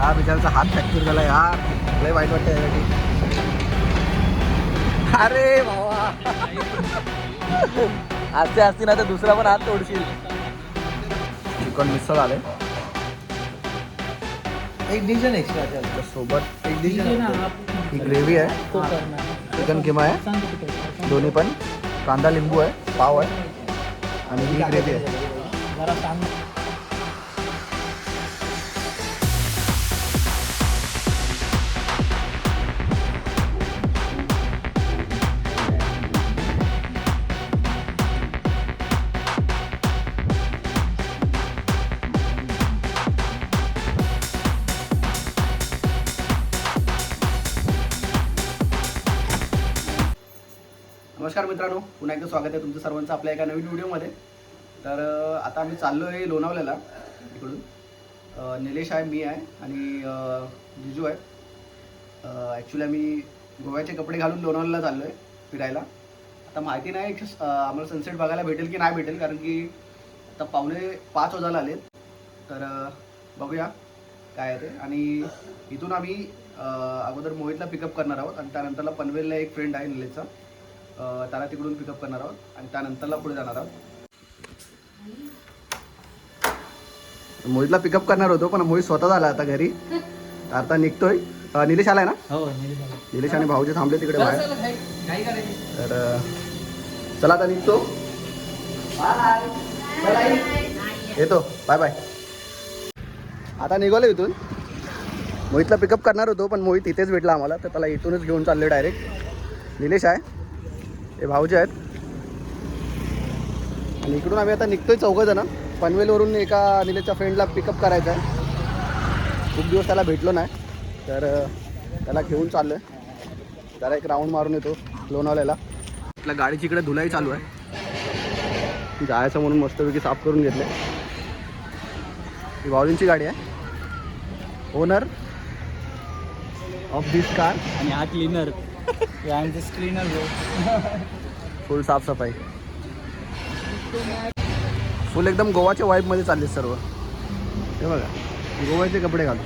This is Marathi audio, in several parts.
हा बिचाराचा हात फ्रॅक्चर झाला यार. लय वाईट वाटतं यासाठी अरे भावा. असते असते ना तर दुसरा पण हात तोडशील. चिकन मिसळ आले एक डिशन एक्स्ट्रा सोबत एक डिश ठीक आहे ना, ही ग्रेव्ही आहे. चिकन किमा आहे? दोन्ही पण. कांदा लिंबू आहे. पाव आहे. आणि ही ग्रेव्ही आहे. नमस्कार मित्रांनो पुन्हा एकदा स्वागत आहे तुमचं सर्वांचं आपल्या एका नवीन व्हिडिओमध्ये. तर आता आम्ही चाललो आहे लोणावल्याला इकडून निलेश आहे मी आहे आणि जिजू आहे. ॲक्च्युली आम्ही गोव्याचे कपडे घालून लोणावल्याला चाललो आहे फिरायला. आता माहिती नाही आम्हाला सनसेट बघायला भेटेल की नाही भेटेल कारण की आता पावणे पाच वाजायला आलेत. तर बघूया काय आहे ते. आणि इथून आम्ही अगोदर मोहितला पिकअप करणार आहोत आणि त्यानंतरला पनवेलला एक फ्रेंड आहे निलेशचा. त्याला तिकडून पिकअप करणार आहोत आणि त्यानंतरला पुढे जाणार आहोत. मोहितला पिकअप करणार होतो पण मोहित स्वतः आला आता घरी. आता निघतोय. निलेश आलाय ना? हो निलेश आणि भाऊजी थांबले तिकडे बाहेर. तर चला आता निघतो. येतो. Bye bye. आता निघालो इथून. मोहितला पिकअप करणार होतो पण मोहित इथेच भेटला आम्हाला तर त्याला इथूनच घेऊन चालले डायरेक्ट निलेश आहे. हे भाऊजी आहेत. आणि इकडून आम्ही आता निघतोय चौघं जण. पनवेलवरून एका निलेशच्या फ्रेंडला पिकअप करायचं आहे खूप दिवस त्याला भेटलो नाही. तर त्याला घेऊन चाललो आहे त्याला एक राऊंड मारून येतो लोणावल्याला आपल्या गाडीची इकडे धुलाई चालू आहे. जायचं म्हणून मस्तपैकी साफ करून घेतले ही भाऊजींची गाडी आहे. ओनर ऑफ दिस कार आणि हा क्लीनर आमचे क्लीनर फुल साफसफाई फुल एकदम गोवाच्या वाईबमध्ये चालले सर्व. हे बघा गोव्याचे कपडे घालू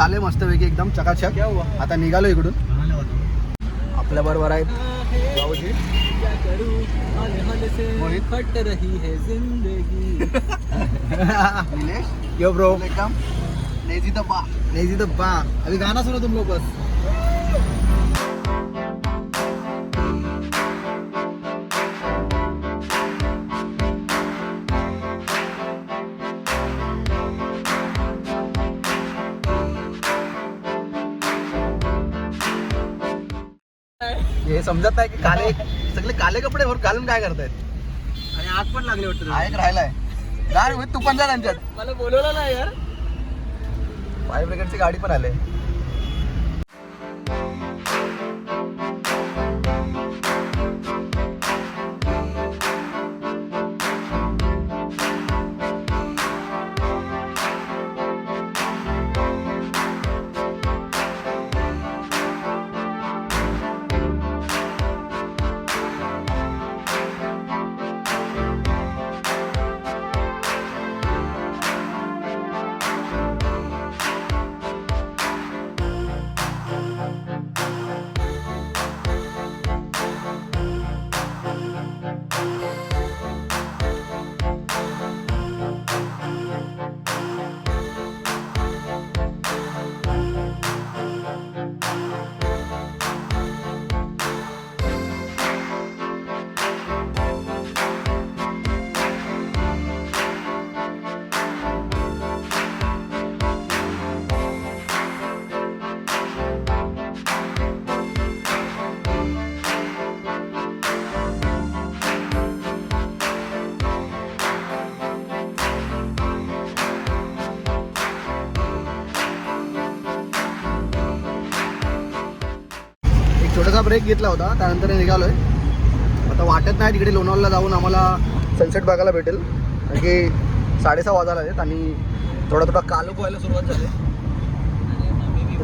झाले मस्तपैकी एकदम चकाचक. आता निघालो इकडून. आपल्या बरोबर आहेत भाऊजी. मोहित. फट रही है जिंदगी. निलेश. यो ब्रो एकदम. लेझी दबा लेजी द बा. अभी गाना सुनो तुम लोग बस. हे समजत नाही की काले सगळे काले कपडे वर घालून काय करतायत? आणि आग पण लागली वाटतं हा एक राहिलाय. होईल तू पण जा त्यांच्यात. मला बोलवलं नाही यार. फायर ब्रिगेडची गाडी पण आले. ब्रेक घेतला होता त्यानंतर निघालोय. आता वाटत नाही तिकडे लोणावळ्याला जाऊन आम्हाला सनसेट बघायला भेटेल. कारण की साडेसहा वाजायला आहेत आणि थोडा थोडा कालोख व्हायला सुरुवात झाली.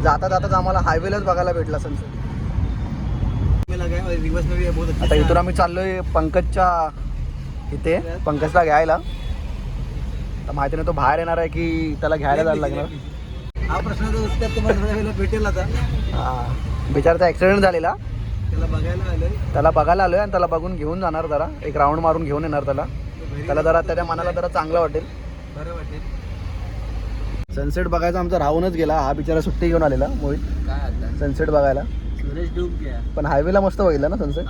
जाता जाताच आम्हाला हायवेलाच बघायला भेटला सनसेट आता इथून आम्ही चाललोय पंकजच्या इथे पंकजला घ्यायला. तर माहिती नाही तो बाहेर येणार आहे की त्याला घ्यायला जायला लागणार. हा प्रश्न भेटेल आता. हा बिचारचा ऍक्सिडेंट झालेला. त्याला बघायला आलोय. आणि त्याला बघून घेऊन जाणार जरा. एक राऊंड मारून घेऊन येणार त्याला. त्याला जरा त्याच्या मनाला जरा चांगलं वाटेल. बरं वाटेल. सनसेट बघायचा आमचा राहूनच गेला. हा बिचारा सुट्टी घेऊन आलेला मोहित. काय सनसेट बघायला. सुरेश डूब गया. पण हायवेला मस्त बघितलं ना सनसेट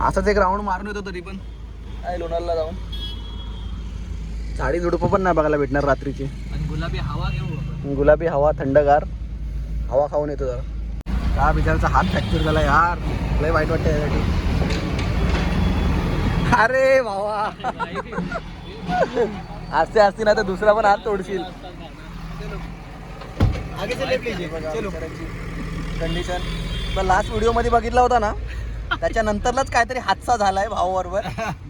असंच एक राऊंड मारून येतो तरी पण. काय लोणारला जाऊन? झाडी झुडपं पण नाही बघायला भेटणार रात्रीची. गुलाबी हवा घेऊ गुलाबी हवा थंडगार. हवा खाऊन येतो जरा. का बिचाराचा हात फ्रॅक्चर झाला यार? लय वाईट वाटतं यासाठी. अरे भावा. असते असते ना तर दुसरा पण हात तोडशील. कंडिशन लास्ट व्हिडिओमध्ये बघितला होता ना? त्याच्यानंतरलाच काहीतरी हादसा झालाय भावाबरोबर.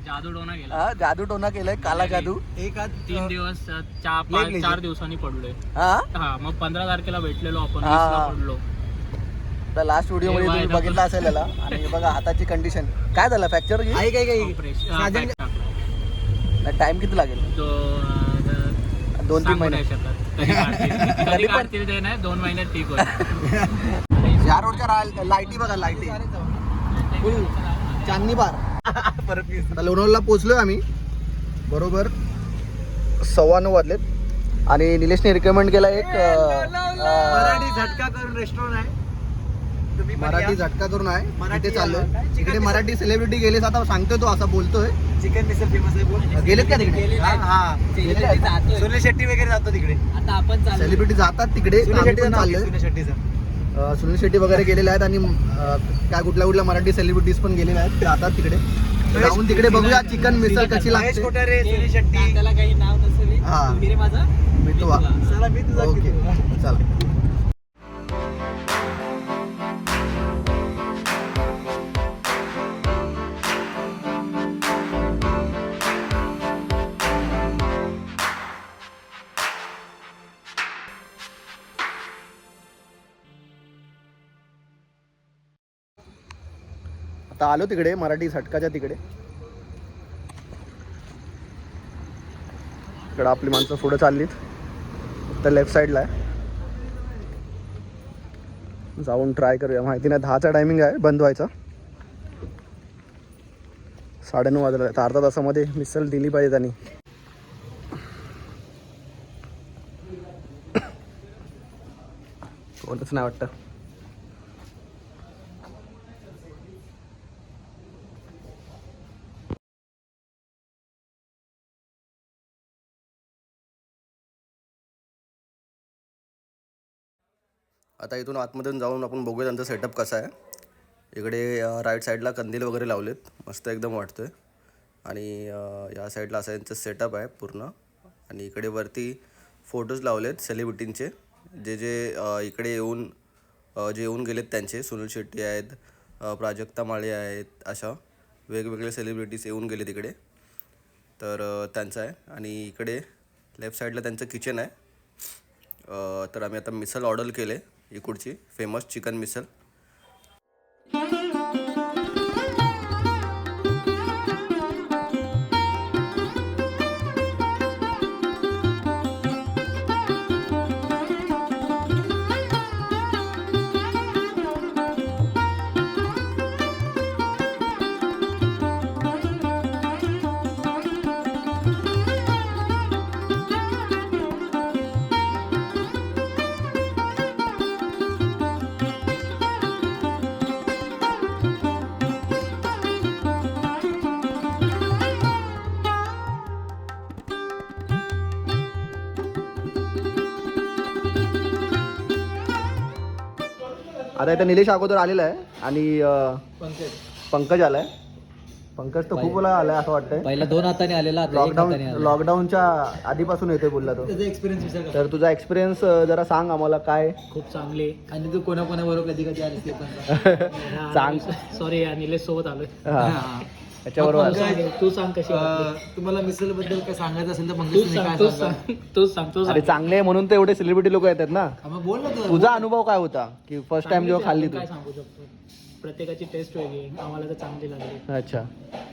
जादू डोना गेला हा जादू टोना केलाय काला जादू. एक तीन दिवस चार दिवसांनी पडलोय. हा? हा मग पंधरा तारखेला भेटलेलो आपण हा. पडलो. तर लास्ट व्हिडिओमध्ये तुम्ही बघितला असेल याला. आणि बघा हाताची कंडिशन काय झालं? फ्रॅक्चर हा, टाकलं. टाइम किती लागेल? दोन तीन महिने. कधी नाही दोन महिन्यात ठीक होईल. या रोडच्या लाईटी बघा लाईटी. फुल. चांदणी बार. आता लोणावळ्याला पोहोचलोय आम्ही. बरोबर. सव्वा नऊ वाजलेत. आणि निलेशने रिकमेंड केला एक मराठी झटका करून रेस्टॉरंट आहे. तुम्ही मराठी. झटका करून आहे मराठी चाललोय. आला. तिकडे चिकन मराठी सेलिब्रिटी गेलेस आता सांगतोय तो असा बोलतोय. चिकन मिसळ फेमस आहे बोल. गेलेत का तिकडे? हा, हा. सुनील शेट्टी वगैरे जातो तिकडे. आता आपण सेलिब्रिटी जातात तिकडे. सुनील चाललोय. सुनील शेट्टी वगैरे गेलेले आहेत आणि काय कुठल्या कुठल्या मराठी सेलिब्रिटीज पण गेलेले आहेत. ते जातात तिकडे. जाऊन तिकडे बघूया चिकन मिसळ कशी लागते. सुनील शेट्टी? त्याला काही नाव नसेल. हा. मी तो चला मी तुझा ओके. चल. आता आलो तिकडे मराठी झटकाच्या तिकडे. इकडं आपली माणसं पुढे चाललीत. तर लेफ्ट साईडला आहे. जाऊन ट्राय करूया. माहिती नाही दहाचा टायमिंग आहे बंद व्हायचा. साडेनऊ वाजला. तर अर्धा तासामध्ये मिसल दिली पाहिजे त्यांनी. कोणच नाही वाटतं. आता इथून आतमधून जाऊन आपण बघूया त्यांचा सेटअप कसा आहे. इकडे राईट साईडला कंदील वगैरे लावलेत. मस्त एकदम वाटतोय. आणि या साईडला असं यांचं सेटअप आहे पूर्ण. आणि इकडे वरती फोटोज लावलेत सेलिब्रिटींचे जे जे इकडे येऊन जे येऊन गेलेत त्यांचे. सुनील शेट्टी आहेत प्राजक्ता माळे आहेत अशा वेगवेगळे सेलिब्रिटीज येऊन गेले तिकडे तर त्यांचं आहे. आणि इकडे लेफ्ट साईडला त्यांचं किचन आहे. तर आम्ही आता मिसल ऑर्डर केले. इकडची फेमस चिकन मिसल आता इथं निलेश अगोदर आलेला आहे आणि अ, पंकज. आलाय. पंकज तर खूप वेळा आलाय असं वाटतंय. पहिला दोन हाताने आलेला आता एक लॉकडाऊन हाताने आला. लॉकडाऊनच्या आधीपासून येतोय बोलला तो. त्याचा एक्सपिरियन्स विचार. तर तुझा एक्सपिरियन्स जरा सांग आम्हाला काय. खूप चांगले. आणि तू कोणा कोणाबरोबर कधी कधी आलीस ते पण. सांग सॉरी निलेश सोबत आलोय. हा. हा. त्याच्याबरोबर तू सांग, तू सांग कशी वाटली? अं, तुम्हाला मिसलबद्दल काय सांगायचं असेल तर तूच पंकज सांग काय तूच सांगा सांग तूच सांग तू अरे सांग. चांगले आहे म्हणून तर एवढे सेलिब्रिटी लोक येतात ना. हा, मग बोल ना तू. तुझा अनुभव काय होता? की फर्स्ट टाइम जेव्हा खाल्ली तू. काय सांगू शकतो? प्रत्येकाची टेस्ट वेगळी आहे. आम्हाला तर चांगली लागली. अच्छा.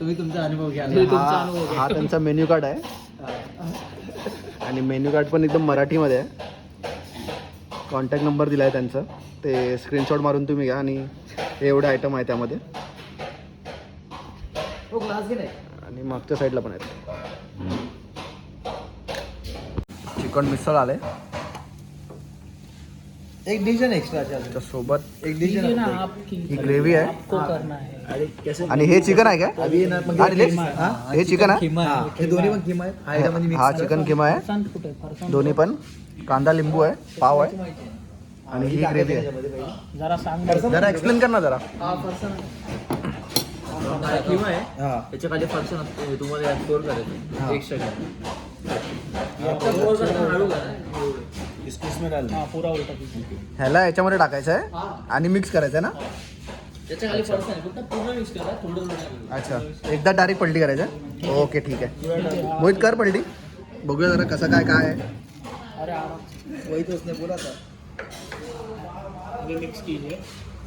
तुम्ही तुमचा अनुभव घ्या. तुम्ही तुमचा हा अनुभव घ्या. हा त्यांचा मेन्यू कार्ड आहे. आणि मेन्यू कार्ड पण एकदम मराठीमध्ये आहे. कॉन्टॅक्ट नंबर दिला आहे त्यांचं. ते स्क्रीनशॉट मारून तुम्ही घ्या आणि हे एवढे आयटम आहे त्यामध्ये. आणि मागच्या साईडला पण आहेत. चिकन मिसळ आले एक डिश आहे एक्स्ट्रा सोबत एक डिश कीजिए ना आप ही. ग्रेव्ही आहे. है. आणि हे चिकन आहे काय अभी ना मग आणि खिमा हा? हे चिकन आहे. हे हा हा. चिकन किमा आहे. दोन्ही पण. कांदा लिंबू आहे पाव आहे. आणि ही ग्रेव्ही आहे. जरा एक्सप्लेन कर ना जरा. आहे हा. त्याच्याखाली फंक्शन असतो तुम्हाला यात स्टोर करायचं. एक सेकंड हा पुरा उलटा कीजिए. ह्याला याच्यामध्ये टाकायचं आहे आणि मिक्स करायचं आहे ना? त्याच्याखाली फरसाण आहे फक्त पूर्ण मिक्स करा थोडं थोडं अच्छा. एकदा डायरेक्ट पलटी करायचं ओके ठीक आहे. मोहित कर पलटी. बघूया जरा कसं काय काय आहे. अरे आराम. वही तो उसने बोला मिक्स कीजिए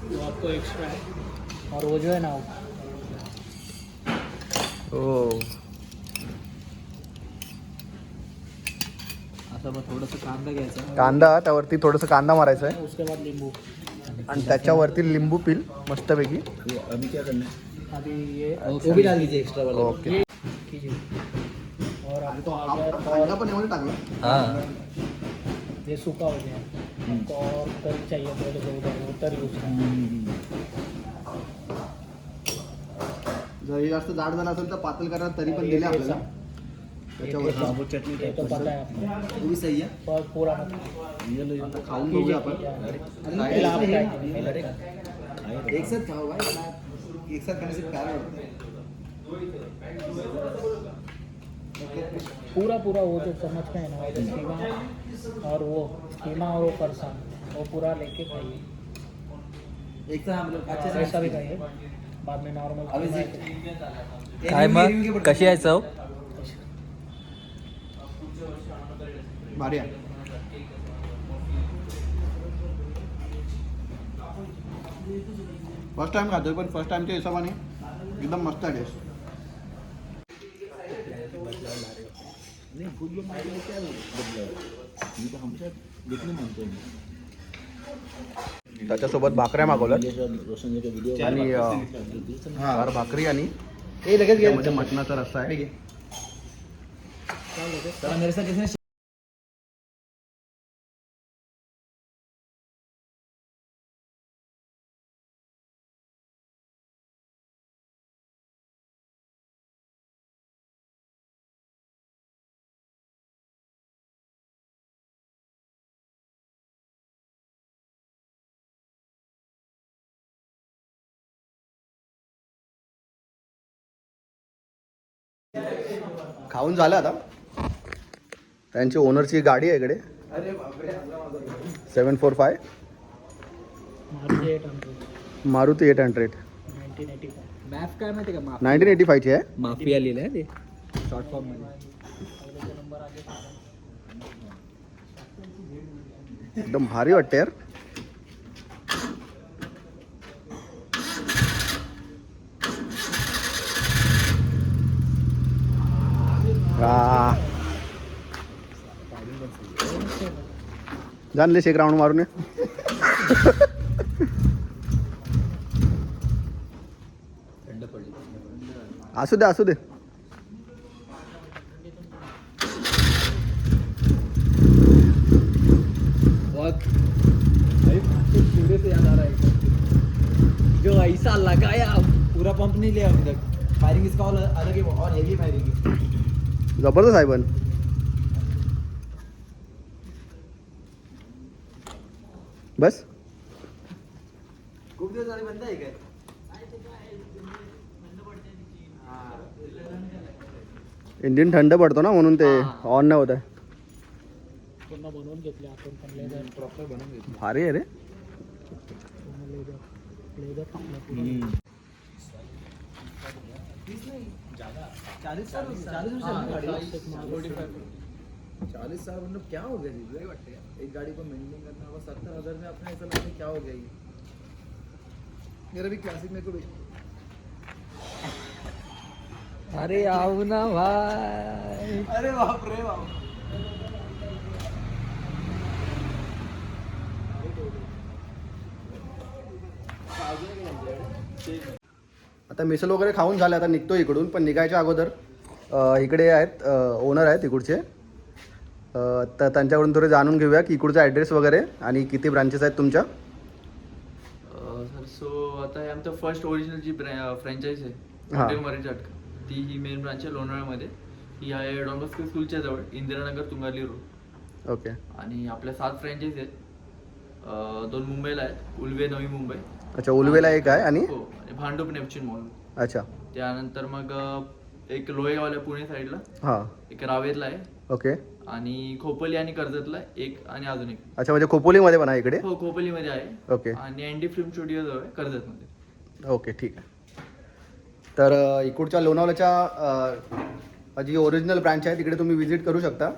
वो आपको एक्स्ट्रा है और वो जो है ना हो आता मग थोडंसं कांदा घ्यायचा कांदा त्यावरती थोडंसं कांदा मारायचा आहे उसके बाद नींबू आणि त्याच्यावरती लिंबू पिल मस्तपैकी अभी क्या करना है अभी ये वो भी डाल दीजिए एक्स्ट्रा वाला ओके ये कीजिए और आपको आ गया और पण एवढं टाकलं हाँ ये सूखा हो गया आपको और तरी चाहिए बोले तो उधर वो तरी यूज जर जास्त जाड झालं असेल तर पातळ करणार तरी पण दिले आपल्याला. त्याच्यावर. तो है आपको वो भी सही है ये आता खाऊन बघूया आपण. पहले आप try कीजिए, पहले try एक साथ खाओ भाई. एक साथ खाने से प्यार बढ़ता पूरा पूरा वो जो चम्मच का है ना वो स्कीमा और वो स्कीमा और वो फरसान वो पूरा लेके खाइए। एक साथ हम लोग अच्छे से ऐसा भी खाइए। बाद में नॉर्मल काय मग? कशी आहे चव? भारी आहे. फर्स्ट टाइम खातोय पण फर्स्ट टाइमच्या हिशोबाने एकदम मस्त आहे टेस्ट देखने मानते हैं त्याच्यासोबत भाकऱ्या मागवल्या आणि चार भाकरी आणि मटणाचा रस्सा आहे. खाऊन झालं आता. त्यांची ओनरची गाडी आहे इकडे. Seven four five. Maruti eight hundred. Nineteen eighty फायची आहे. माफिया लिहिलं आहे ते? शॉर्ट फॉर्ममध्ये. एकदम भारी वाटते यार. जानले जाणले शेक राऊंड मारून असू दे असू दे. बहुत जो ऐसा लगाया पूरा पंप नहीं लिया अभी तक. फायरिंग इसका और अलग ही और हेवी फायरिंग है जबरदस्त आहे पण. बस. खूप दिवस झाले बंद आहे काय? इंजिन थंड पडतो ना म्हणून ते ऑन नाही होत आहे. पूर्ण बनवून घेतले आपण पण लेदर प्रॉपर बनवून घेतली. भारी आहे रे. पूर्ण चालीस साल चालीस चालीस साल मतलब क्या हो गया जी? एक गाड़ी को मेंटेन करना होगा सत्तर हज़ार में अपने ऐसा लगता क्या हो गया ये? मेरा भी क्लासिक मेरे को भी। अरे आओ ना भाई। अरे बाप रे बाप। आता मिसल वगैरे खाऊन झाले आता निघतो इकडून पण निघायच्या अगोदर इकडे आहेत ओनर आहेत इकडचे. तर त्यांच्याकडून थोडे जाणून घेऊया की इकडचा ॲड्रेस वगैरे आणि किती ब्रांचेस आहेत तुमच्या. सर सो आता हे आमचं फर्स्ट ओरिजिनल जी फ्रँचाईज आहे. हॉटेल मरीन ती ही मेन ब्रांच आहे लोणावळ्यामध्ये. ही आहे डॉनबॉस्को स्कूलच्या जवळ इंदिरानगर तुंगाली रोड ओके आणि आपल्या सात फ्रँचाईज आहेत. दोन मुंबईला आहेत उल्वे नवी मुंबई. अच्छा उलवेला एक आहे आणि? हो. आणि भांडूप नेपच्यून मॉल अच्छा. त्यानंतर मग अं, एक लोहेगावला पुणे साईडला. हां. एक रावेरला आहे. ओके. आणि खोपोली आणि कर्जतला एक आणि अजून एक. अच्छा म्हणजे खोपोलीमध्ये पण आहे इकडे? हो खोपोलीमध्ये आहे. ओके. आणि अँडी फिल्म स्टुडिओ जवळ आहे कर्जतमध्ये. ओके ठीक आहे. तर अ, इकडच्या लोणावळ्याच्या अ, जी ओरिजिनल ब्रांच आहे तिकडे तुम्ही व्हिजिट करू शकता.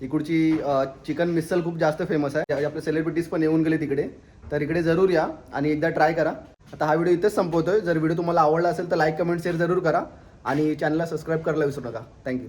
इकडची चिकन मिसल खूप जास्त फेमस आहे. आपले सेलिब्रिटीज पण येऊन गेले तिकडे. तर इकडे जरूर या आणि एकदा ट्राय करा. आता हा व्हिडिओ इथेच संपवतोय. जर व्हिडिओ तुम्हाला आवडला असेल तर लाईक कमेंट शेअर जरूर करा. आणि चॅनलला सबस्क्राईब करायला विसरू नका. थँक्यू